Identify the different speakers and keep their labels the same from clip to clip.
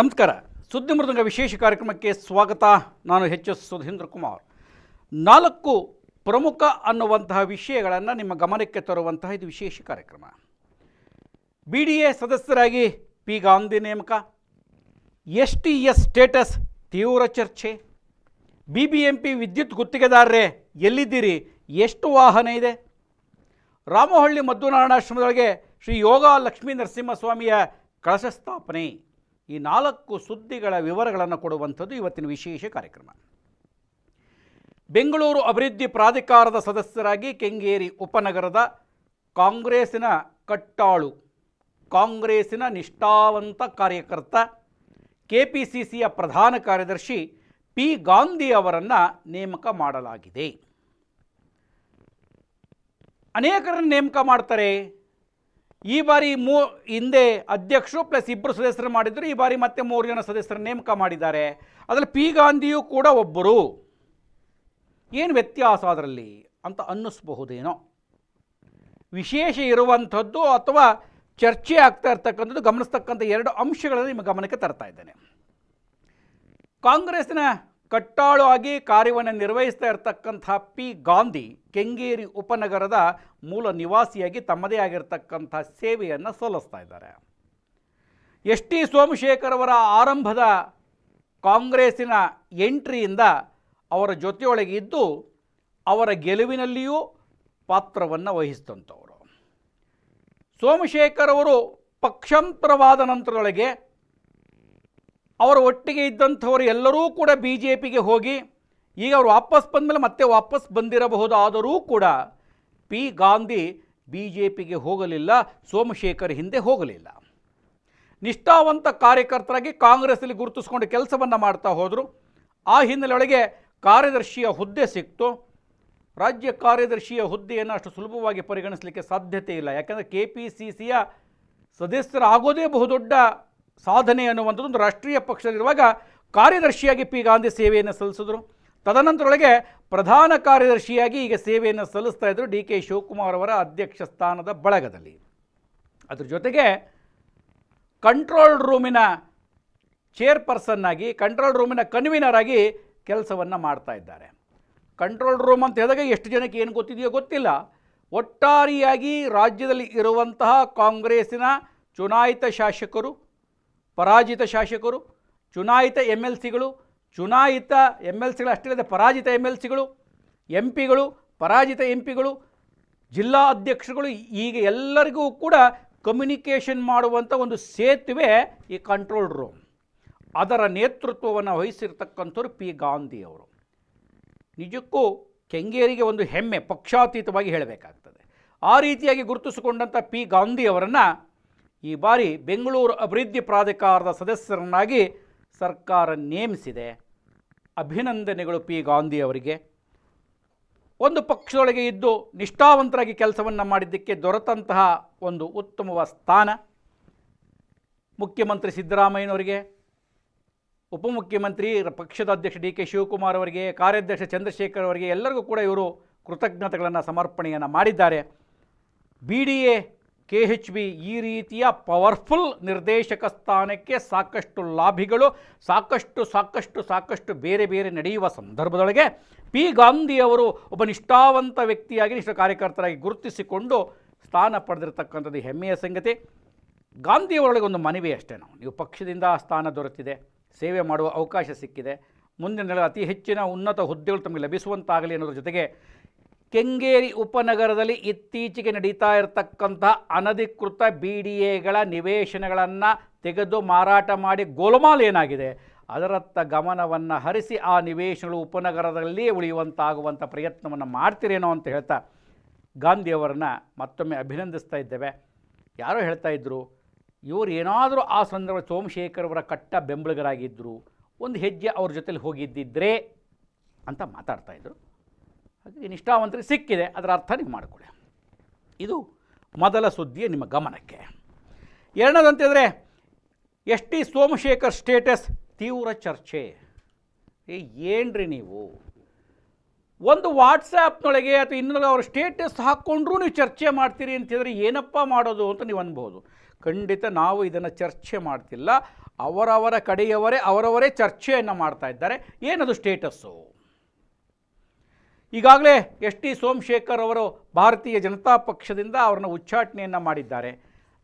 Speaker 1: ನಮಸ್ಕಾರ. ಸುದ್ದಿ ಮೃದಂಗ ವಿಶೇಷ ಕಾರ್ಯಕ್ರಮಕ್ಕೆ ಸ್ವಾಗತ. ನಾನು ಎಚ್ ಎಸ್ ಸುಧೀಂದ್ರ ಕುಮಾರ್. ನಾಲ್ಕು ಪ್ರಮುಖ ಅನ್ನುವಂತಹ ವಿಷಯಗಳನ್ನು ನಿಮ್ಮ ಗಮನಕ್ಕೆ ತರುವಂತಹ ಇದು ವಿಶೇಷ ಕಾರ್ಯಕ್ರಮ. ಬಿ ಡಿ ಎ ಸದಸ್ಯರಾಗಿ ಪಿ ಗಾಂಧಿ ನೇಮಕ, ಎಸ್ ಟಿ ಎಸ್ ಸ್ಟೇಟಸ್ ತೀವ್ರ ಚರ್ಚೆ, ಬಿ ಬಿ ಎಂ ಪಿ ವಿದ್ಯುತ್ ಗುತ್ತಿಗೆದಾರರೇ ಎಲ್ಲಿದ್ದೀರಿ? ಎಷ್ಟು ವಾಹನ ಇದೆ? ರಾಮಹಳ್ಳಿ ಮದ್ದುನಾರಾಯಣಾಶ್ರಮದೊಳಗೆ ಶ್ರೀ ಯೋಗ ಲಕ್ಷ್ಮೀ ನರಸಿಂಹಸ್ವಾಮಿಯ ಕಳಶ ಸ್ಥಾಪನೆ. ಈ ನಾಲ್ಕು ಸುದ್ದಿಗಳ ವಿವರಗಳನ್ನು ಕೊಡುವಂಥದ್ದು ಇವತ್ತಿನ ವಿಶೇಷ ಕಾರ್ಯಕ್ರಮ. ಬೆಂಗಳೂರು ಅಭಿವೃದ್ಧಿ ಪ್ರಾಧಿಕಾರದ ಸದಸ್ಯರಾಗಿ ಕೆಂಗೇರಿ ಉಪನಗರದ ಕಾಂಗ್ರೆಸ್ಸಿನ ಕಟ್ಟಾಳು, ಕಾಂಗ್ರೆಸ್ಸಿನ ನಿಷ್ಠಾವಂತ ಕಾರ್ಯಕರ್ತ ಕೆ ಪಿ ಸಿ ಸಿಯ ಪ್ರಧಾನ ಕಾರ್ಯದರ್ಶಿ ಪಿ ಗಾಂಧಿ ಅವರನ್ನು ನೇಮಕ ಮಾಡಲಾಗಿದೆ. ಅನೇಕರನ್ನು ನೇಮಕ ಮಾಡ್ತಾರೆ. ಈ ಬಾರಿ ಮೂ ಹಿಂದೆ ಅಧ್ಯಕ್ಷರು ಪ್ಲಸ್ ಇಬ್ಬರು ಸದಸ್ಯರು ಮಾಡಿದ್ರು, ಈ ಬಾರಿ ಮತ್ತೆ ಮೂರು ಜನ ಸದಸ್ಯರು ನೇಮಕ ಮಾಡಿದ್ದಾರೆ. ಅದರಲ್ಲಿ ಪಿ ಗಾಂಧಿಯೂ ಕೂಡ ಒಬ್ಬರು. ಏನು ವ್ಯತ್ಯಾಸ ಅದರಲ್ಲಿ ಅಂತ ಅನ್ನಿಸ್ಬಹುದೇನೋ. ವಿಶೇಷ ಇರುವಂಥದ್ದು ಅಥವಾ ಚರ್ಚೆ ಆಗ್ತಾ ಇರ್ತಕ್ಕಂಥದ್ದು ಗಮನಿಸ್ತಕ್ಕಂಥ ಎರಡು ಅಂಶಗಳನ್ನು ನಿಮ್ಮ ಗಮನಕ್ಕೆ ತರ್ತಾ ಇದ್ದೇನೆ. ಕಾಂಗ್ರೆಸ್ನ ಕಟ್ಟಾಳು ಆಗಿ ಕಾರ್ಯವನ್ನು ನಿರ್ವಹಿಸ್ತಾ ಇರತಕ್ಕಂಥ ಪಿ. ಗಾಂಧಿ ಕೆಂಗೇರಿ ಉಪನಗರದ ಮೂಲ ನಿವಾಸಿಯಾಗಿ ತಮ್ಮದೇ ಆಗಿರತಕ್ಕಂಥ ಸೇವೆಯನ್ನು ಸಲ್ಲಿಸ್ತಾ ಇದ್ದಾರೆ. ಎಸ್. ಟಿ. ಸೋಮಶೇಖರ್ ಅವರ ಆರಂಭದ ಕಾಂಗ್ರೆಸ್ಸಿನ ಎಂಟ್ರಿಯಿಂದ ಅವರ ಜೊತೆಯೊಳಗೆ ಇದ್ದು ಅವರ ಗೆಲುವಿನಲ್ಲಿಯೂ ಪಾತ್ರವನ್ನು ವಹಿಸಿದಂಥವರು. ಸೋಮಶೇಖರ್ ಅವರು ಪಕ್ಷಾಂತರವಾದ ನಂತರದೊಳಗೆ ಅವರ ಒಟ್ಟಿಗೆ ಇದ್ದಂಥವರು ಎಲ್ಲರೂ ಕೂಡ ಬಿ ಜೆ ಪಿಗೆ ಹೋಗಿ, ಈಗ ಅವರು ವಾಪಸ್ ಬಂದಮೇಲೆ ಮತ್ತೆ ವಾಪಸ್ ಬಂದಿರಬಹುದಾದರೂ ಕೂಡ ಪಿ ಗಾಂಧಿ ಬಿ ಜೆ ಪಿಗೆ ಹೋಗಲಿಲ್ಲ, ಸೋಮಶೇಖರ್ ಹಿಂದೆ ಹೋಗಲಿಲ್ಲ. ನಿಷ್ಠಾವಂತ ಕಾರ್ಯಕರ್ತರಾಗಿ ಕಾಂಗ್ರೆಸ್ಸಲ್ಲಿ ಗುರುತಿಸ್ಕೊಂಡು ಕೆಲಸವನ್ನು ಮಾಡ್ತಾ ಹೋದರು. ಆ ಹಿನ್ನೆಲೆಯೊಳಗೆ ಕಾರ್ಯದರ್ಶಿಯ ಹುದ್ದೆ ಸಿಕ್ತು. ರಾಜ್ಯ ಕಾರ್ಯದರ್ಶಿಯ ಹುದ್ದೆಯನ್ನು ಅಷ್ಟು ಸುಲಭವಾಗಿ ಪರಿಗಣಿಸಲಿಕ್ಕೆ ಸಾಧ್ಯತೆ ಇಲ್ಲ. ಯಾಕಂದರೆ ಕೆ ಪಿ ಸಿ ಸಿಯ ಸದಸ್ಯರಾಗೋದೇ ಬಹುದೊಡ್ಡ ಸಾಧನೆ ಅನ್ನುವಂಥದ್ದು ಒಂದು ರಾಷ್ಟ್ರೀಯ ಪಕ್ಷದಲ್ಲಿರುವಾಗ ಕಾರ್ಯದರ್ಶಿಯಾಗಿ ಪಿ ಗಾಂಧಿ ಸೇವೆಯನ್ನು ಸಲ್ಲಿಸಿದ್ರು. ತದನಂತರೊಳಗೆ ಪ್ರಧಾನ ಕಾರ್ಯದರ್ಶಿಯಾಗಿ ಈಗ ಸೇವೆಯನ್ನು ಸಲ್ಲಿಸ್ತಾ ಇದ್ದರು ಡಿ ಕೆ ಶಿವಕುಮಾರ್ ಅವರ ಅಧ್ಯಕ್ಷ ಸ್ಥಾನದ ಬಳಗದಲ್ಲಿ. ಅದ್ರ ಜೊತೆಗೆ ಕಂಟ್ರೋಲ್ ರೂಮಿನ ಚೇರ್ಪರ್ಸನ್ ಆಗಿ, ಕಂಟ್ರೋಲ್ ರೂಮಿನ ಕನ್ವೀನರ್ ಆಗಿ ಕೆಲಸವನ್ನು ಮಾಡ್ತಾ ಇದ್ದಾರೆ. ಕಂಟ್ರೋಲ್ ರೂಮ್ ಅಂತ ಹೇಳಿದಾಗ ಎಷ್ಟು ಜನಕ್ಕೆ ಏನು ಗೊತ್ತಿದೆಯೋ ಗೊತ್ತಿಲ್ಲ. ಒಟ್ಟಾರೆಯಾಗಿ ರಾಜ್ಯದಲ್ಲಿ ಇರುವಂತಹ ಕಾಂಗ್ರೆಸ್ಸಿನ ಚುನಾಯಿತ ಶಾಸಕರು ಪರಾಜಿತ ಶಾಸಕರು, ಚುನಾಯಿತ ಎಂ ಎಲ್ ಸಿಗಳು ಚುನಾಯಿತ ಎಂ ಎಲ್ ಸಿಗಳು ಅಷ್ಟೇ ಪರಾಜಿತ ಎಂ ಎಲ್ ಸಿಗಳು ಎಂ ಪಿಗಳು ಪರಾಜಿತ ಎಂ ಪಿಗಳು ಜಿಲ್ಲಾ ಅಧ್ಯಕ್ಷರುಗಳು, ಈಗ ಎಲ್ಲರಿಗೂ ಕೂಡ ಕಮ್ಯುನಿಕೇಷನ್ ಮಾಡುವಂಥ ಒಂದು ಸೇತುವೆ ಈ ಕಂಟ್ರೋಲ್ ರೂಮ್ ಅದರ ನೇತೃತ್ವವನ್ನು ವಹಿಸಿರ್ತಕ್ಕಂಥವ್ರು ಪಿ. ಗಾಂಧಿ ಅವರು. ನಿಜಕ್ಕೂ ಕೆಂಗೇರಿಗೆ ಒಂದು ಹೆಮ್ಮೆ, ಪಕ್ಷಾತೀತವಾಗಿ ಹೇಳಬೇಕಾಗ್ತದೆ. ಆ ರೀತಿಯಾಗಿ ಗುರುತಿಸಿಕೊಂಡಂಥ ಪಿ. ಗಾಂಧಿ ಅವರನ್ನು ಈ ಬಾರಿ ಬೆಂಗಳೂರು ಅಭಿವೃದ್ಧಿ ಪ್ರಾಧಿಕಾರದ ಸದಸ್ಯರನ್ನಾಗಿ ಸರ್ಕಾರ ನೇಮಿಸಿದೆ. ಅಭಿನಂದನೆಗಳು ಪಿ ಗಾಂಧಿ ಅವರಿಗೆ. ಒಂದು ಪಕ್ಷದೊಳಗೆ ಇದ್ದು ನಿಷ್ಠಾವಂತರಾಗಿ ಕೆಲಸವನ್ನು ಮಾಡಿದ್ದಕ್ಕೆ ದೊರೆತಂತಹ ಒಂದು ಉತ್ತಮವಾದ ಸ್ಥಾನ. ಮುಖ್ಯಮಂತ್ರಿ ಸಿದ್ದರಾಮಯ್ಯನವರಿಗೆ, ಉಪಮುಖ್ಯಮಂತ್ರಿ ಪಕ್ಷದ ಅಧ್ಯಕ್ಷ ಡಿ ಕೆ ಶಿವಕುಮಾರ್ ಅವರಿಗೆ, ಕಾರ್ಯಾಧ್ಯಕ್ಷ ಚಂದ್ರಶೇಖರ್ ಅವರಿಗೆ ಎಲ್ಲರಿಗೂ ಕೂಡ ಇವರು ಕೃತಜ್ಞತೆಗಳನ್ನು ಸಮರ್ಪಣೆಯನ್ನು ಮಾಡಿದ್ದಾರೆ. B D A K H B ಈ ರೀತಿಯ ಪವರ್ಫುಲ್ ನಿರ್ದೇಶಕ ಸ್ಥಾನಕ್ಕೆ ಸಾಕಷ್ಟು ಲಾಭಿಗಳು, ಸಾಕಷ್ಟು ಸಾಕಷ್ಟು ಸಾಕಷ್ಟು ಬೇರೆ ಬೇರೆ ನಡೆಯುವ ಸಂದರ್ಭದೊಳಗೆ ಪಿ. ಗಾಂಧಿ ಅವರು ಒಬ್ಬ ನಿಷ್ಠಾವಂತ ವ್ಯಕ್ತಿಯಾಗಿ ನಿಷ್ಠ ಕಾರ್ಯಕರ್ತರಾಗಿ ಗುರುತಿಸಿಕೊಂಡು ಸ್ಥಾನ ಪಡೆದಿರತಕ್ಕಂಥದ್ದು ಹೆಮ್ಮೆಯ ಸಂಗತಿ. ಗಾಂಧಿಯವರೊಳಗೆ ಒಂದು ಮನವಿ ಅಷ್ಟೇ ನಾವು. ನೀವು ಪಕ್ಷದಿಂದ ಸ್ಥಾನ ದೊರೆತಿದೆ, ಸೇವೆ ಮಾಡುವ ಅವಕಾಶ ಸಿಕ್ಕಿದೆ, ಮುಂದಿನ ಅತಿ ಹೆಚ್ಚಿನ ಉನ್ನತ ಹುದ್ದೆಗಳು ತಮಗೆ ಲಭಿಸುವಂತಾಗಲಿ ಅನ್ನೋದ್ರ ಜೊತೆಗೆ ಕೆಂಗೇರಿ ಉಪನಗರದಲ್ಲಿ ಇತ್ತೀಚೆಗೆ ನಡೀತಾ ಇರತಕ್ಕಂತಹ ಅನಧಿಕೃತ ಬಿ ಡಿ ಎಗಳ ನಿವೇಶನಗಳನ್ನು ತೆಗೆದು ಮಾರಾಟ ಮಾಡಿ ಗೋಲಮಾಲ್ ಏನಾಗಿದೆ? ಅದರತ್ತ ಗಮನವನ್ನು ಹರಿಸಿ ಆ ನಿವೇಶನಗಳು ಉಪನಗರದಲ್ಲಿ ಉಳಿಯುವಂತಾಗುವಂಥ ಪ್ರಯತ್ನವನ್ನು ಮಾಡ್ತಿರೇನೋ ಅಂತ ಹೇಳ್ತಾ ಗಾಂಧಿಯವರನ್ನು ಮತ್ತೊಮ್ಮೆ ಅಭಿನಂದಿಸ್ತಾ ಇದ್ದೇವೆ. ಯಾರೋ ಹೇಳ್ತಾ ಇದ್ದರು ಇವರು ಏನಾದರೂ ಆ ಸಂದರ್ಭ ಸೋಮಶೇಖರ್ ಅವರ ಕಟ್ಟ ಬೆಂಬಲಿಗರಾಗಿದ್ದರು ಒಂದು ಹೆಜ್ಜೆ ಅವ್ರ ಜೊತೆಲಿ ಹೋಗಿದ್ದಿದ್ರೆ ಅಂತ ಮಾತಾಡ್ತಾ ಇದ್ದರು ಹಾಗಾಗಿ ನಿಷ್ಠಾವಂತರಿಗೆ ಸಿಕ್ಕಿದೆ, ಅದರ ಅರ್ಥ ನೀವು ಮಾಡಿಕೊಳ್ಳಿ. ಇದು ಮೊದಲ ಸುದ್ದಿಯ ನಿಮ್ಮ ಗಮನಕ್ಕೆ. ಎರಡನೇದಂತಿದ್ರೆ ಎಸ್ ಟಿ ಸೋಮಶೇಖರ್ ಸ್ಟೇಟಸ್ ತೀವ್ರ ಚರ್ಚೆ. ಏನ್ರಿ ನೀವು? ಒಂದು ವಾಟ್ಸಾಪ್ನೊಳಗೆ ಅಥವಾ ಇನ್ನೊಂದು ಅವ್ರ ಸ್ಟೇಟಸ್ ಹಾಕ್ಕೊಂಡ್ರೂ ನೀವು ಚರ್ಚೆ ಮಾಡ್ತೀರಿ ಅಂತಿದ್ರೆ ಏನಪ್ಪ ಮಾಡೋದು ಅಂತ ನೀವು ಅನ್ಬೋದು. ಖಂಡಿತ ನಾವು ಇದನ್ನು ಚರ್ಚೆ ಮಾಡ್ತಿಲ್ಲ. ಅವರವರ ಕಡೆಯವರೇ, ಅವರವರೇ ಚರ್ಚೆಯನ್ನು ಮಾಡ್ತಾ ಇದ್ದಾರೆ. ಏನದು ಸ್ಟೇಟಸ್ಸು? ಈಗಾಗಲೇ ಎಸ್ ಟಿ ಸೋಮಶೇಖರ್ ಅವರು ಭಾರತೀಯ ಜನತಾ ಪಕ್ಷದಿಂದ ಅವ್ರನ್ನ ಉಚ್ಚಾಟನೆಯನ್ನು ಮಾಡಿದ್ದಾರೆ.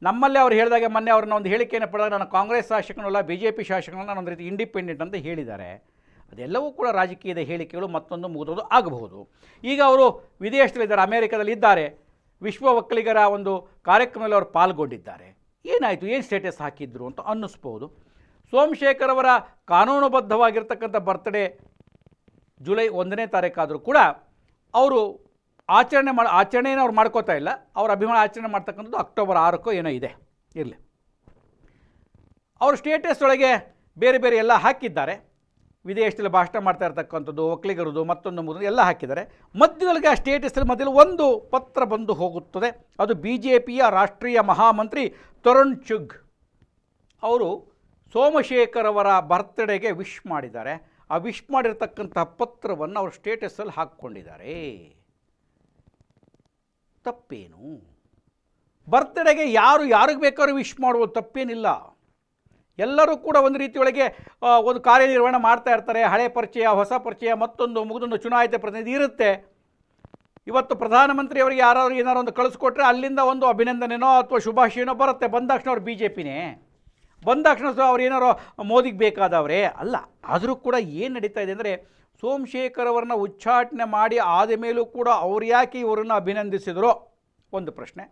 Speaker 1: ನಮ್ಮಲ್ಲೇ ಅವ್ರು ಹೇಳಿದಾಗ ಮೊನ್ನೆ ಅವ್ರನ್ನ ಒಂದು ಹೇಳಿಕೆಯನ್ನು ಪಡೆದಾಗ ನಾನು ಕಾಂಗ್ರೆಸ್ ಶಾಸಕನಲ್ಲ ಬಿ ಜೆ ಪಿ ಶಾಸಕನಲ್ಲ ನಾನು ಒಂದು ರೀತಿ ಇಂಡಿಪೆಂಡೆಂಟ್ ಅಂತ ಹೇಳಿದ್ದಾರೆ. ಅದೆಲ್ಲವೂ ಕೂಡ ರಾಜಕೀಯದ ಹೇಳಿಕೆಗಳು ಮತ್ತೊಂದು ಮುಗಿದೋದು ಆಗಬಹುದು. ಈಗ ಅವರು ವಿದೇಶದಲ್ಲಿದ್ದಾರೆ, ಅಮೇರಿಕಾದಲ್ಲಿ ಇದ್ದಾರೆ. ವಿಶ್ವ ಒಕ್ಕಲಿಗರ ಒಂದು ಕಾರ್ಯಕ್ರಮದಲ್ಲಿ ಅವರು ಪಾಲ್ಗೊಂಡಿದ್ದಾರೆ. ಏನಾಯಿತು, ಏನು ಸ್ಟೇಟಸ್ ಹಾಕಿದ್ರು ಅಂತ ಅನ್ನಿಸ್ಬೋದು. ಸೋಮಶೇಖರ್ ಅವರ ಕಾನೂನುಬದ್ಧವಾಗಿರ್ತಕ್ಕಂಥ ಬರ್ತ್ಡೇ ಜುಲೈ ಒಂದನೇ ತಾರೀಕಾದರೂ ಕೂಡ ಅವರು ಆಚರಣೆ ಮಾಡಿ ಆಚರಣೆಯನ್ನು ಅವ್ರು ಮಾಡ್ಕೋತಾ ಇಲ್ಲ. ಅವ್ರ ಅಭಿಮಾನ ಆಚರಣೆ ಮಾಡ್ತಕ್ಕಂಥದ್ದು ಅಕ್ಟೋಬರ್ ಆರಕ್ಕೋ ಏನೋ ಇದೆ. ಇರಲಿ. ಅವ್ರ ಸ್ಟೇಟಸ್ ಒಳಗೆ ಬೇರೆ ಬೇರೆ ಎಲ್ಲ ಹಾಕಿದ್ದಾರೆ. ವಿದೇಶದಲ್ಲಿ ಭಾಷಣ ಮಾಡ್ತಾ ಇರ್ತಕ್ಕಂಥದ್ದು, ಒಕ್ಕಲಿಗರದು, ಮತ್ತೊಂದು ಮೂರು ಎಲ್ಲ ಹಾಕಿದ್ದಾರೆ. ಮಧ್ಯದೊಳಗೆ ಆ ಸ್ಟೇಟಸ್ನಲ್ಲಿ ಮಧ್ಯದಲ್ಲಿ ಒಂದು ಪತ್ರ ಬಂದು ಹೋಗುತ್ತದೆ. ಅದು ಬಿ ಜೆ ಪಿಯ ರಾಷ್ಟ್ರೀಯ ಮಹಾಮಂತ್ರಿ ತರುಣ್ ಚುಗ್. ಅವರು ಸೋಮಶೇಖರ್ ಅವರ ಬರ್ತ್ಡೇಗೆ ವಿಶ್ ಮಾಡಿದ್ದಾರೆ. ಆ ವಿಶ್ ಮಾಡಿರ್ತಕ್ಕಂತಹ ಪತ್ರವನ್ನು ಅವರು ಸ್ಟೇಟಸಲ್ಲಿ ಹಾಕ್ಕೊಂಡಿದ್ದಾರೆ. ತಪ್ಪೇನು? ಬರ್ತ್ಡೇಗೆ ಯಾರು ಯಾರಿಗೆ ಬೇಕಾದ್ರೂ ವಿಶ್ ಮಾಡುವುದು ತಪ್ಪೇನಿಲ್ಲ. ಎಲ್ಲರೂ ಕೂಡ ಒಂದು ರೀತಿಯೊಳಗೆ ಒಂದು ಕಾರ್ಯನಿರ್ವಹಣೆ ಮಾಡ್ತಾ ಇರ್ತಾರೆ. ಹಳೆ ಪರಿಚಯ, ಹೊಸ ಪರಿಚಯ, ಮತ್ತೊಂದು ಮುಗಿದೊಂದು ಚುನಾಯಿತ ಪ್ರತಿನಿಧಿ ಇರುತ್ತೆ. ಇವತ್ತು ಪ್ರಧಾನಮಂತ್ರಿಯವರಿಗೆ ಯಾರಾದ್ರು ಏನಾರು ಒಂದು ಕಳಿಸ್ಕೊಟ್ರೆ ಅಲ್ಲಿಂದ ಒಂದು ಅಭಿನಂದನೆನೋ ಅಥವಾ ಶುಭಾಶಯನೋ ಬರುತ್ತೆ. ಬಂದಾಕ್ಷಣ ಅವ್ರು ಬಿ ಜೆ ಪಿನೇ ಬಂದಾಕ್ಷಣ ಅವ್ರು ಏನಾರು ಮೋದಿಗೆ ಬೇಕಾದವರೇ. ಅಲ್ಲ, ಆದರೂ ಕೂಡ ಏನು ನಡೀತಾ ಇದೆ ಅಂದರೆ ಸೋಮಶೇಖರ್ ಅವರನ್ನ ಉಚ್ಚಾಟನೆ ಮಾಡಿ ಆದ ಮೇಲೂ ಕೂಡ ಅವ್ರು ಯಾಕೆ ಇವರನ್ನು ಅಭಿನಂದಿಸಿದ್ರು? ಒಂದು ಪ್ರಶ್ನೆ.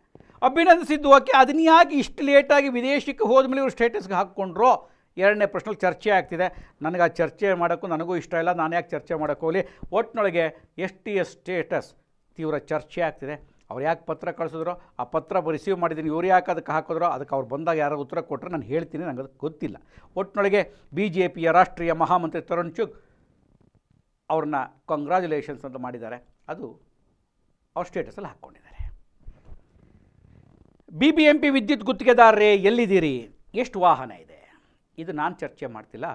Speaker 1: ಅಭಿನಂದಿಸಿದ್ದು ಓಕೆ ಅದನ್ನ ಯಾಕೆ ಇಷ್ಟು ಲೇಟಾಗಿ ವಿದೇಶಕ್ಕೆ ಹೋದ್ಮೇಲೆ ಇವರು ಸ್ಟೇಟಸ್ಗೆ ಹಾಕ್ಕೊಂಡ್ರು? ಎರಡನೇ ಪ್ರಶ್ನೆಗೆ ಚರ್ಚೆ ಆಗ್ತಿದೆ. ನನಗೆ ಆ ಚರ್ಚೆ ಮಾಡೋಕ್ಕೂ ನನಗೂ ಇಷ್ಟ ಇಲ್ಲ. ನಾನು ಯಾಕೆ ಚರ್ಚೆ ಮಾಡೋಕ್ಕೋಗಲಿ ಒಟ್ಟಿನೊಳಗೆ ಎಸ್ ಟಿ ಎಸ್ ಸ್ಟೇಟಸ್ ತೀವ್ರ ಚರ್ಚೆ ಆಗ್ತಿದೆ. ಅವ್ರು ಯಾಕೆ ಪತ್ರ ಕಳಿಸಿದ್ರು? ಆ ಪತ್ರ ರಿಸೀವ್ ಮಾಡಿದ್ದೀನಿ ಇವ್ರು ಯಾಕೆ ಅದಕ್ಕೆ ಹಾಕಿದ್ರೋ? ಅದಕ್ಕೆ ಅವ್ರು ಬಂದಾಗ ಯಾರೋ ಉತ್ತರ ಕೊಟ್ಟರೆ ನಾನು ಹೇಳ್ತೀನಿ ನನಗೆ ಅದಕ್ಕೆ ಗೊತ್ತಿಲ್ಲ ಒಟ್ಟಿನೊಳಗೆ ಬಿ ಜೆ ಪಿಯ ರಾಷ್ಟ್ರೀಯ ಮಹಾಮಂತ್ರಿ ತರುಣ್ ಚುಗ್ ಅವ್ರನ್ನ ಕಂಗ್ರ್ಯಾಚುಲೇಷನ್ಸ್ ಅಂತ ಮಾಡಿದ್ದಾರೆ. ಅದು ಅವ್ರ ಸ್ಟೇಟಸಲ್ಲಿ ಹಾಕ್ಕೊಂಡಿದ್ದಾರೆ. ಬಿ ಬಿ ಎಂ ಪಿ ವಿದ್ಯುತ್ ಗುತ್ತಿಗೆದಾರರೇ ಎಲ್ಲಿದ್ದೀರಿ? ಎಷ್ಟು ವಾಹನ ಇದೆ? ಇದು ನಾನು ಚರ್ಚೆ ಮಾಡ್ತಿಲ್ಲ.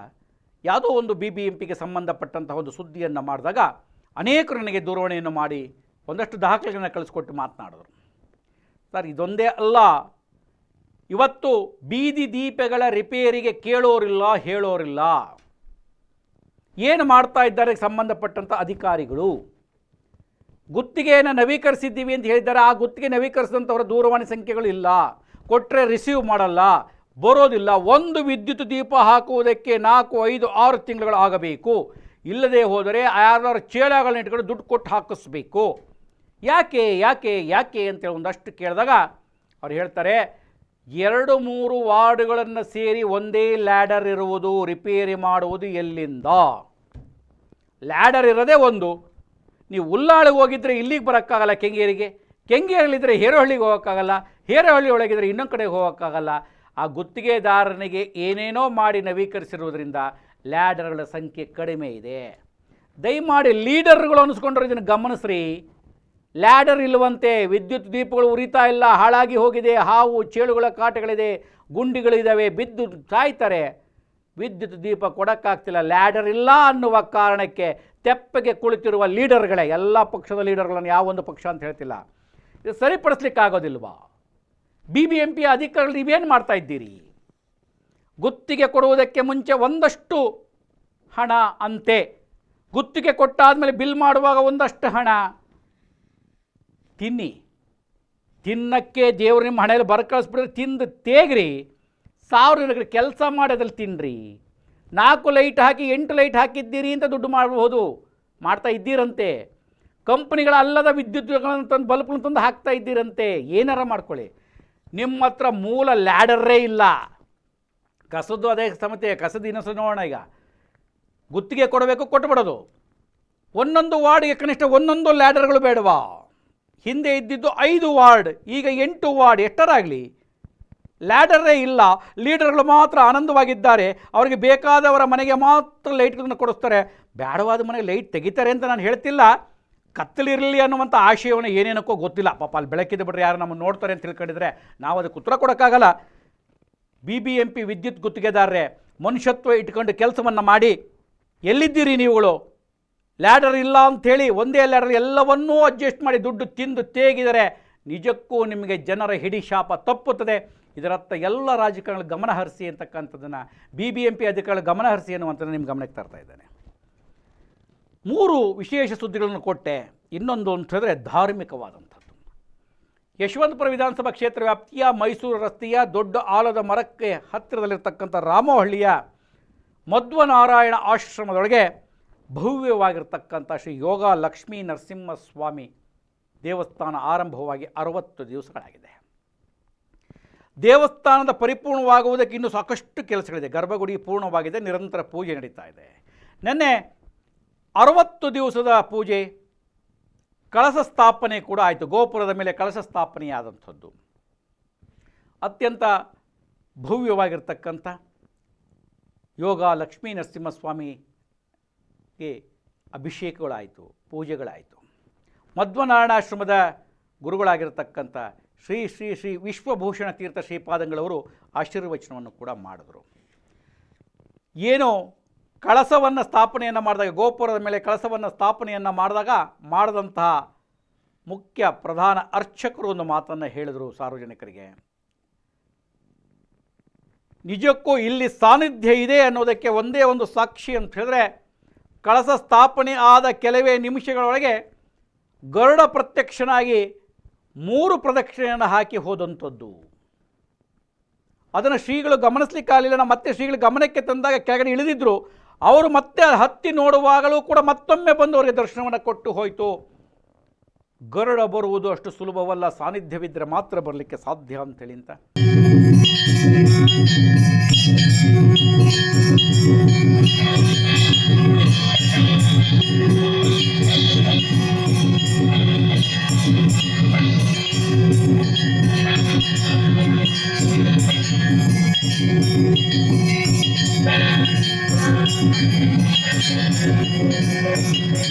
Speaker 1: ಯಾವುದೋ ಒಂದು ಬಿ ಬಿ ಎಂ ಪಿಗೆ ಸಂಬಂಧಪಟ್ಟಂತಹ ಒಂದು ಸುದ್ದಿಯನ್ನು ಮಾಡಿದಾಗ ಅನೇಕರು ನನಗೆ ದೂರವಾಣಿಯನ್ನು ಮಾಡಿ ಒಂದಷ್ಟು ದಾಖಲೆಗಳನ್ನ ಕಳಿಸ್ಕೊಟ್ಟು ಮಾತನಾಡಿದ್ರು. ಸರ್, ಇದೊಂದೇ ಅಲ್ಲ. ಇವತ್ತು ಬೀದಿ ದೀಪಗಳ ರಿಪೇರಿಗೆ ಕೇಳೋರಿಲ್ಲ, ಹೇಳೋರಿಲ್ಲ. ಏನು ಮಾಡ್ತಾ ಇದ್ದಾರೆ ಸಂಬಂಧಪಟ್ಟಂಥ ಅಧಿಕಾರಿಗಳು? ಗುತ್ತಿಗೆಯನ್ನು ನವೀಕರಿಸಿದ್ದೀವಿ ಅಂತ ಹೇಳಿದ್ದಾರೆ. ಆ ಗುತ್ತಿಗೆ ನವೀಕರಿಸಿದಂಥವರ ದೂರವಾಣಿ ಸಂಖ್ಯೆಗಳು ಇಲ್ಲ. ಕೊಟ್ಟರೆ ರಿಸೀವ್ ಮಾಡಲ್ಲ. ಬರೋದಿಲ್ಲ. ಒಂದು ವಿದ್ಯುತ್ ದೀಪ ಹಾಕುವುದಕ್ಕೆ ನಾಲ್ಕು, ಐದು, ಆರು ತಿಂಗಳುಗಳು ಆಗಬೇಕು ಇಲ್ಲದೆ ಹೋದರೆ ಯಾರು ಚೇಳಗಳನ್ನ ಇಟ್ಕೊಂಡು ದುಡ್ಡು ಕೊಟ್ಟು ಹಾಕಿಸ್ಬೇಕು. ಯಾಕೆ ಯಾಕೆ ಯಾಕೆ ಅಂತೇಳಿ ಒಂದಷ್ಟು ಕೇಳಿದಾಗ ಅವ್ರು ಹೇಳ್ತಾರೆ, ಎರಡು ಮೂರು ವಾರ್ಡ್ಗಳನ್ನು ಸೇರಿ ಒಂದೇ ಲ್ಯಾಡರ್ ಇರುವುದು, ರಿಪೇರಿ ಮಾಡುವುದು ಎಲ್ಲಿಂದ? ಲ್ಯಾಡರ್ ಇರೋದೇ ಒಂದು. ನೀವು ಉಲ್ಲಾಳಿಗೆ ಹೋಗಿದ್ರೆ ಇಲ್ಲಿಗೆ ಬರೋಕ್ಕಾಗಲ್ಲ ಕೆಂಗೇರಿಗೆ. ಕೆಂಗೇರಲ್ಲಿದ್ದರೆ ಹೇರೋಹಳ್ಳಿಗೆ ಹೋಗೋಕ್ಕಾಗಲ್ಲ, ಹೇರೋಹಳ್ಳಿ ಒಳಗಿದ್ರೆ ಇನ್ನೊಂದು ಕಡೆಗೆ ಹೋಗೋಕ್ಕಾಗಲ್ಲ. ಆ ಗುತ್ತಿಗೆದಾರನಿಗೆ ಏನೇನೋ ಮಾಡಿ ನವೀಕರಿಸಿರುವುದರಿಂದ ಲ್ಯಾಡರ್ಗಳ ಸಂಖ್ಯೆ ಕಡಿಮೆ ಇದೆ. ದಯಮಾಡಿ ಲೀಡರ್ಗಳು ಅನಿಸ್ಕೊಂಡ್ರೆ ಇದನ್ನು ಗಮನಿಸ್ರಿ. ಲ್ಯಾಡರ್ ಇಲ್ಲವಂತೆ ವಿದ್ಯುತ್ ದೀಪಗಳು ಉರಿತಾ ಇಲ್ಲ, ಹಾಳಾಗಿ ಹೋಗಿದೆ, ಹಾವು, ಚೇಳುಗಳ ಕಾಟಗಳಿದೆ ಗುಂಡಿಗಳಿದ್ದಾವೆ ಬಿದ್ದು ಸಾಯ್ತಾರೆ. ವಿದ್ಯುತ್ ದೀಪ ಕೊಡೋಕ್ಕಾಗ್ತಿಲ್ಲ, ಲ್ಯಾಡರ್ ಇಲ್ಲ ಅನ್ನುವ ಕಾರಣಕ್ಕೆ ತೆಪ್ಪಗೆ ಕುಳಿತಿರುವ ಲೀಡರ್ಗಳೇ, ಎಲ್ಲ ಪಕ್ಷದ ಲೀಡರ್ಗಳನ್ನು ಯಾವೊಂದು ಪಕ್ಷ ಅಂತ ಹೇಳ್ತಿಲ್ಲ. ಇದು ಸರಿಪಡಿಸ್ಲಿಕ್ಕಾಗೋದಿಲ್ವಾ? ಬಿ ಬಿ ಎಂ ಪಿ ಅಧಿಕಾರಿಗಳು ನೀವೇನು ಮಾಡ್ತಾ ಇದ್ದೀರಿ? ಗುತ್ತಿಗೆ ಕೊಡುವುದಕ್ಕೆ ಮುಂಚೆ ಒಂದಷ್ಟು ಹಣ ಅಂತೆ. ಗುತ್ತಿಗೆ ಕೊಟ್ಟಾದಮೇಲೆ ಬಿಲ್ ಮಾಡುವಾಗ ಒಂದಷ್ಟು ಹಣ. ತಿನ್ನಿ. ತಿನ್ನಕ್ಕೆ ದೇವ್ರು ನಿಮ್ಮ ಹಣೆಯಲ್ಲಿ ಬರ್ಕಳಿಸ್ಬಿಟ್ರೆ ತಿಂದು ತೇಗ್ರಿ. ಸಾವಿರ ಕೆಲಸ ಮಾಡಿ ಅದ್ರಲ್ಲಿ ತಿನ್ನಿರಿ ನಾಲ್ಕು ಲೈಟ್ ಹಾಕಿ, ಎಂಟು ಲೈಟ್ ಹಾಕಿದ್ದೀರಿ ಅಂತ ದುಡ್ಡು ಮಾಡಬಹುದು ಮಾಡ್ತಾ ಇದ್ದೀರಂತೆ. ಕಂಪ್ನಿಗಳ ಅಲ್ಲದ ವಿದ್ಯುತ್ಗಳನ್ನು ತಂದು ಬಲ್ಪ್ಗಳನ್ನು ತಂದು ಹಾಕ್ತಾ ಇದ್ದೀರಂತೆ. ಏನಾರ ಮಾಡ್ಕೊಳ್ಳಿ. ನಿಮ್ಮ ಹತ್ರ ಮೂಲ ಲ್ಯಾಡರೇ ಇಲ್ಲ. ಕಸದ್ದು ಅದೇ ಸಮತೆ ಕಸದ ಇನ್ನೊಂದು ನೋಡೋಣ ಈಗ. ಗುತ್ತಿಗೆ ಕೊಡಬೇಕು ಕೊಟ್ಟುಬಿಡೋದು ಒಂದೊಂದು ವಾರ್ಡ್ಗೆ ಕನಿಷ್ಠ ಒಂದೊಂದು ಲ್ಯಾಡರ್ಗಳು ಬೇಡವಾ? ಹಿಂದೆ ಇದ್ದಿದ್ದು ಐದು ವಾರ್ಡ್, ಈಗ ಎಂಟು ವಾರ್ಡ್ ಎಷ್ಟರಾಗಲಿ ಲ್ಯಾಡರೇ ಇಲ್ಲ. ಲೀಡರ್ಗಳು ಮಾತ್ರ ಆನಂದವಾಗಿದ್ದಾರೆ. ಅವರಿಗೆ ಬೇಕಾದವರ ಮನೆಗೆ ಮಾತ್ರ ಲೈಟ್ಗಳನ್ನು ಕೊಡಿಸ್ತಾರೆ. ಬೇಡವಾದ ಮನೆಗೆ ಲೈಟ್ ತೆಗಿತಾರೆ ಅಂತ ನಾನು ಹೇಳ್ತಿಲ್ಲ. ಕತ್ತಲಿರಲಿ ಅನ್ನುವಂಥ ಆಶಯವನ್ನು ಏನೇನಕ್ಕೋ ಗೊತ್ತಿಲ್ಲ. ಪಾಪ ಅಲ್ಲಿ ಬೆಳಕಿದ್ದು ಬಿಡ್ರಿ ಯಾರು ನಮ್ಮನ್ನು ನೋಡ್ತಾರೆ ಅಂತ ತಿಳ್ಕೊಂಡಿದ್ರೆ ನಾವು ಅದಕ್ಕೆ ಉತ್ತರ ಕೊಡೋಕ್ಕಾಗಲ್ಲ. ಬಿ ಬಿ ಎಂ ಪಿ ವಿದ್ಯುತ್ ಗುತ್ತಿಗೆದಾರರೇ, ಮನುಷ್ಯತ್ವ ಇಟ್ಕೊಂಡು ಕೆಲಸವನ್ನು ಮಾಡಿ. ಎಲ್ಲಿದ್ದೀರಿ ನೀವುಗಳು? ಲ್ಯಾಡರ್ ಇಲ್ಲ ಅಂಥೇಳಿ ಒಂದೇ ಲ್ಯಾಡರ್ ಎಲ್ಲವನ್ನೂ ಅಡ್ಜಸ್ಟ್ ಮಾಡಿ ದುಡ್ಡು ತಿಂದು ತೇಗಿದರೆ ನಿಜಕ್ಕೂ ನಿಮಗೆ ಜನರ ಹಿಡಿ ಶಾಪ ತಪ್ಪುತ್ತದೆ. ಇದರತ್ತ ಎಲ್ಲ ರಾಜಕಾರಣಿಗಳ ಗಮನ ಹರಿಸಿ ಅಂತಕ್ಕಂಥದ್ದನ್ನು ಬಿ ಬಿ ಎಂ ಪಿ ಅಧಿಕಾರಿಗಳ ಗಮನ ಹರಿಸಿ ಅನ್ನುವಂಥದ್ದು ನಿಮ್ಮ ಗಮನಕ್ಕೆ ತರ್ತಾ ಇದ್ದೇನೆ. ಮೂರು ವಿಶೇಷ ಸುದ್ದಿಗಳನ್ನು ಕೊಟ್ಟೆ. ಇನ್ನೊಂದು ಅಂತ ಹೇಳಿದ್ರೆ ಧಾರ್ಮಿಕವಾದಂಥದ್ದು. ಯಶವಂತಪುರ ವಿಧಾನಸಭಾ ಕ್ಷೇತ್ರ ವ್ಯಾಪ್ತಿಯ ಮೈಸೂರು ರಸ್ತೆಯ ದೊಡ್ಡ ಆಲದ ಮರಕ್ಕೆ ಹತ್ತಿರದಲ್ಲಿರ್ತಕ್ಕಂಥ ರಾಮಹಳ್ಳಿಯ ಮಧ್ವನಾರಾಯಣ ಆಶ್ರಮದೊಳಗೆ ಭವ್ಯವಾಗಿರ್ತಕ್ಕಂಥ ಶ್ರೀ ಯೋಗ ಲಕ್ಷ್ಮೀ ನರಸಿಂಹಸ್ವಾಮಿ ದೇವಸ್ಥಾನ ಆರಂಭವಾಗಿ ಅರವತ್ತು ದಿವಸಗಳಾಗಿದೆ. ದೇವಸ್ಥಾನದ ಪರಿಪೂರ್ಣವಾಗುವುದಕ್ಕೆ ಇನ್ನೂ ಸಾಕಷ್ಟು ಕೆಲಸಗಳಿದೆ. ಗರ್ಭಗುಡಿ ಪೂರ್ಣವಾಗಿದೆ, ನಿರಂತರ ಪೂಜೆ ನಡೀತಾ ಇದೆ. ನಿನ್ನೆ ಅರವತ್ತು ದಿವಸದ ಪೂಜೆ, ಕಳಸ ಸ್ಥಾಪನೆ ಕೂಡ ಆಯಿತು. ಗೋಪುರದ ಮೇಲೆ ಕಳಸ ಸ್ಥಾಪನೆಯಾದಂಥದ್ದು. ಅತ್ಯಂತ ಭವ್ಯವಾಗಿರ್ತಕ್ಕಂಥ ಯೋಗ ಲಕ್ಷ್ಮೀ ನರಸಿಂಹಸ್ವಾಮಿಗೆ ಅಭಿಷೇಕಗಳಾಯಿತು, ಪೂಜೆಗಳಾಯಿತು. ಮಧ್ವನಾರಾಯಣಾಶ್ರಮದ ಗುರುಗಳಾಗಿರತಕ್ಕಂಥ ಶ್ರೀ ಶ್ರೀ ಶ್ರೀ ವಿಶ್ವಭೂಷಣ ತೀರ್ಥ ಶ್ರೀಪಾದಂಗಳವರು ಆಶೀರ್ವಚನವನ್ನು ಕೂಡ ಮಾಡಿದರು. ಏನು ಕಳಸವನ್ನು ಸ್ಥಾಪನೆಯನ್ನು ಮಾಡಿದಾಗ, ಗೋಪುರದ ಮೇಲೆ ಕಳಸವನ್ನು ಸ್ಥಾಪನೆಯನ್ನು ಮಾಡಿದಾಗ ಮಾಡಿದಂತಹ ಮುಖ್ಯ ಪ್ರಧಾನ ಅರ್ಚಕರು ಒಂದು ಮಾತನ್ನು ಹೇಳಿದರು ಸಾರ್ವಜನಿಕರಿಗೆ. ನಿಜಕ್ಕೂ ಇಲ್ಲಿ ಸಾನ್ನಿಧ್ಯ ಇದೆ ಅನ್ನೋದಕ್ಕೆ ಒಂದೇ ಒಂದು ಸಾಕ್ಷಿ ಅಂತ ಹೇಳಿದ್ರೆ ಕಳಸ ಸ್ಥಾಪನೆ ಆದ ಕೆಲವೇ ನಿಮಿಷಗಳೊಳಗೆ ಗರುಡ ಪ್ರತ್ಯಕ್ಷನಾಗಿ ಮೂರು ಪ್ರದಕ್ಷಿಣೆಯನ್ನು ಹಾಕಿ ಹೋದಂಥದ್ದು. ಅದನ್ನು ಶ್ರೀಗಳು ಗಮನಿಸ್ಲಿಕ್ಕಾಗಲಿಲ್ಲ ನಾವು ಮತ್ತೆ ಶ್ರೀಗಳು ಗಮನಕ್ಕೆ ತಂದಾಗ ಕೆಳಗಡೆ ಇಳಿದಿದ್ರು. ಅವರು ಮತ್ತೆ ಹತ್ತಿ ನೋಡುವಾಗಲೂ ಕೂಡ ಮತ್ತೊಮ್ಮೆ ಬಂದು ಅವರಿಗೆ ದರ್ಶನವನ್ನು ಕೊಟ್ಟು ಹೋಯಿತು. ಗರುಡ ಬರುವುದು ಅಷ್ಟು ಸುಲಭವಲ್ಲ. ಸಾನ್ನಿಧ್ಯವಿದ್ದರೆ ಮಾತ್ರ ಬರಲಿಕ್ಕೆ ಸಾಧ್ಯ ಅಂತೇಳಿ ಅಂತ.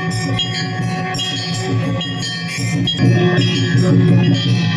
Speaker 2: Thank you.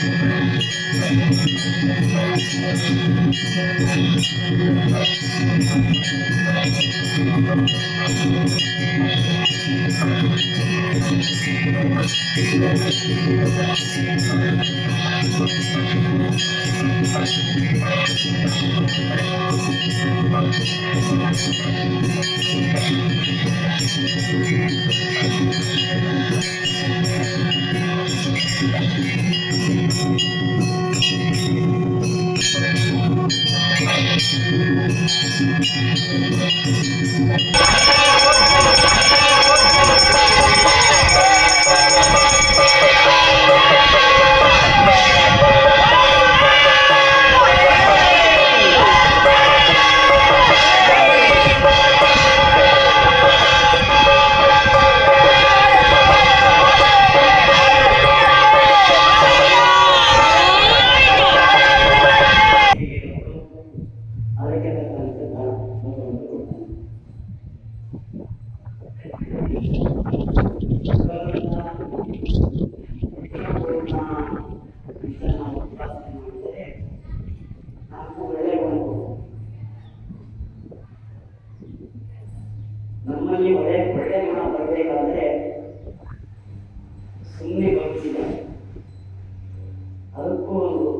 Speaker 2: ಅದಕ್ಕೆ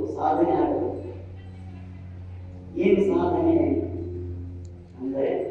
Speaker 2: ಸಾಧನೆ ಆಗಬೇಕು. ಏನು ಸಾಧನೆ? ಅಂದರೆ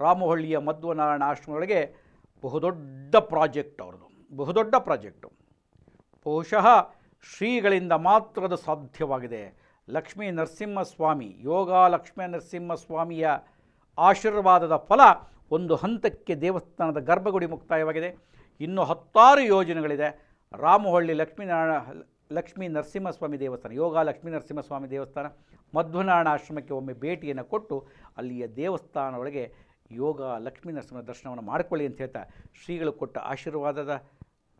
Speaker 1: ರಾಮಹಳ್ಳಿಯ ಮಧ್ವನಾರಾಯಣ ಆಶ್ರಮದೊಳಗೆ ಬಹುದೊಡ್ಡ ಪ್ರಾಜೆಕ್ಟ್ ಅವ್ರದ್ದು, ಬಹುದೊಡ್ಡ ಪ್ರಾಜೆಕ್ಟು. ಬಹುಶಃ ಶ್ರೀಗಳಿಂದ ಮಾತ್ರ ಅದು ಸಾಧ್ಯವಾಗಿದೆ. ಲಕ್ಷ್ಮೀ ನರಸಿಂಹಸ್ವಾಮಿ, ಯೋಗ ಲಕ್ಷ್ಮೀ ನರಸಿಂಹಸ್ವಾಮಿಯ ಆಶೀರ್ವಾದದ ಫಲ ಒಂದು ಹಂತಕ್ಕೆ ದೇವಸ್ಥಾನದ ಗರ್ಭಗುಡಿ ಮುಕ್ತಾಯವಾಗಿದೆ. ಇನ್ನು ಹತ್ತಾರು ಯೋಜನೆಗಳಿದೆ. ರಾಮಹಳ್ಳಿ ಲಕ್ಷ್ಮೀನಾರಾಯಣ ಲಕ್ಷ್ಮೀ ನರಸಿಂಹಸ್ವಾಮಿ ದೇವಸ್ಥಾನ, ಯೋಗ ಲಕ್ಷ್ಮೀ ನರಸಿಂಹಸ್ವಾಮಿ ದೇವಸ್ಥಾನ ಮಧ್ವನಾರಾಯಣ ಆಶ್ರಮಕ್ಕೆ ಒಮ್ಮೆ ಭೇಟಿಯನ್ನು ಕೊಟ್ಟು ಅಲ್ಲಿಯ ದೇವಸ್ಥಾನ ಒಳಗೆ ಯೋಗ ಲಕ್ಷ್ಮೀ ನರಸಿಂಹ ದರ್ಶನವನ್ನು ಮಾಡಿಕೊಳ್ಳಿ ಅಂತ ಹೇಳ್ತಾ ಶ್ರೀಗಳು ಕೊಟ್ಟ ಆಶೀರ್ವಾದದ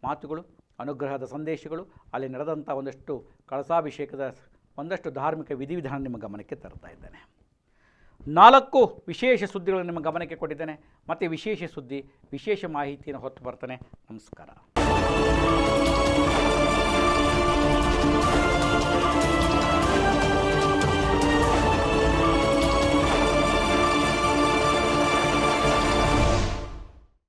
Speaker 1: ಮಾತುಗಳು, ಅನುಗ್ರಹದ ಸಂದೇಶಗಳು, ಅಲ್ಲಿ ನಡೆದಂಥ ಒಂದಷ್ಟು ಕಳಸಾಭಿಷೇಕದ ಒಂದಷ್ಟು ಧಾರ್ಮಿಕ ವಿಧಿವಿಧಾನ ನಿಮ್ಮ ಗಮನಕ್ಕೆ ತರ್ತಾ ಇದ್ದೇನೆ. ನಾಲ್ಕು ವಿಶೇಷ ಸುದ್ದಿಗಳನ್ನು ನಿಮ್ಮ ಗಮನಕ್ಕೆ ಕೊಟ್ಟಿದ್ದೇನೆ. ಮತ್ತು ವಿಶೇಷ ಸುದ್ದಿ, ವಿಶೇಷ ಮಾಹಿತಿಯನ್ನು ಹೊತ್ತು ಬರ್ತಾನೆ. ನಮಸ್ಕಾರ.